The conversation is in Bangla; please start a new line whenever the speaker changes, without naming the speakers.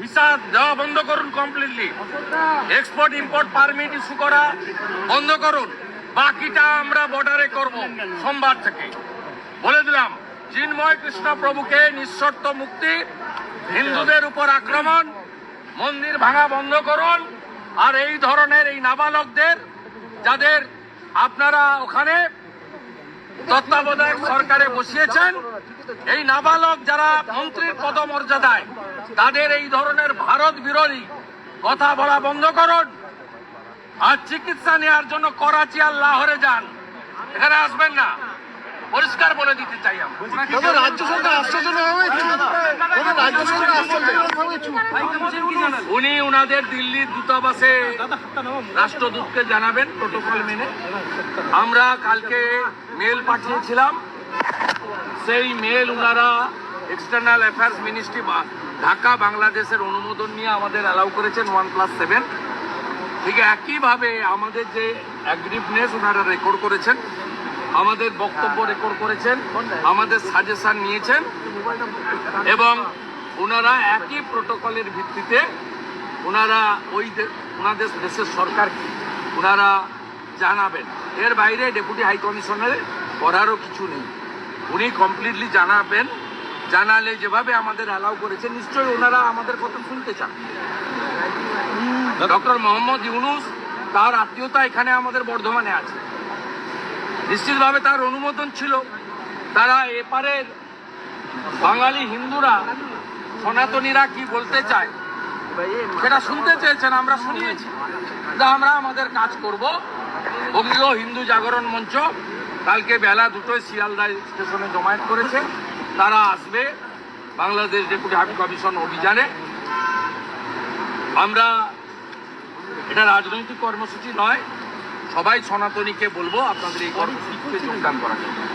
ভিসা দেওয়া বন্ধ করুন completely export import permit issue করা বন্ধ করুন। বাকিটা আমরা বর্ডারে করব সোমবার থেকে। বলে দিলাম, চিন্ময় কৃষ্ণ প্রভুকে নিঃশর্ত মুক্তি, হিন্দুদের উপর আক্রমণ, মন্দির ভাঙা বন্ধ করুন, আর এই ধরনের এই নাবালকদের, যাদের আপনারা ওখানে তত্ত্বাবধায়ক সরকারে বসিয়েছেন। এই নাবালক যারা মন্ত্রীর পদমর্যাদায় তাদের এই ধরনের ভারত বিরোধী কথা বলা বন্ধ করুন। আর চিকিৎসা নেওয়ার জন্য করাচি আর লাহোরে যান। এখানে আসবেন না। পরিষ্কার বলে দিতে চাই আমরা।
রাজ্য সরকার রাজ্য সরকার হয়েছে
উনি উনাদের দিল্লির দূতাবাসে রাষ্ট্রদূতকে জানাবেন প্রোটোকল মেনে। আমরা কালকে মেল পাঠিয়েছিলাম। সেই মেল উনারা এক্সটার্নাল অ্যাফেয়ার্স মিনিস্ট্রি বা ঢাকা, বাংলাদেশের অনুমোদন নিয়ে আমাদের অ্যালাউ করেছেন ওয়ান প্লাস সেভেন ঠিক একইভাবে আমাদের যে অ্যাগ্রিভনেস ওনারা রেকর্ড করেছেন, আমাদের বক্তব্য রেকর্ড করেছেন, আমাদের সাজেশন নিয়েছেন। এবং ওনারা একই প্রোটোকলের ভিত্তিতে ওনারা ওই ওনাদের দেশের সরকারকে ওনারা জানাবেন। এর বাইরে ডেপুটি হাই কমিশনারে করারও কিছু নেই। উনি কমপ্লিটলি জানাবেন। জানালে যেভাবে আমাদের অ্যালাউ করেছেন, নিশ্চয়ই ওনারা আমাদের কথা শুনতে চান। ডক্টর মোহাম্মদ ইউনুস তার আত্মীয়তা এখানে আমাদের বর্ধমানে আছে। নিশ্চিতভাবে তার অনুমোদন ছিল। তারা এপারের বাঙালি হিন্দুরা সনাতনীরা কি বলতে চায়? সেটা শুনতে চেয়েছেন, আমরা শুনিয়েছি। আমরা আমাদের কাজ করব। বঙ্গীয় হিন্দু জাগরণ মঞ্চ কালকে বেলা দুটোয় শিয়ালদা স্টেশনে জমায়েত করেছে। তারা আসবে বাংলাদেশ ডেপুটি হাই কমিশন অভিযানে। আমরা এটা রাজনৈতিক কর্মসূচি নয়, সবাই সনাতনীকে বলব আপনাদের এই কর্মসূচিতে যোগদান করার জন্য।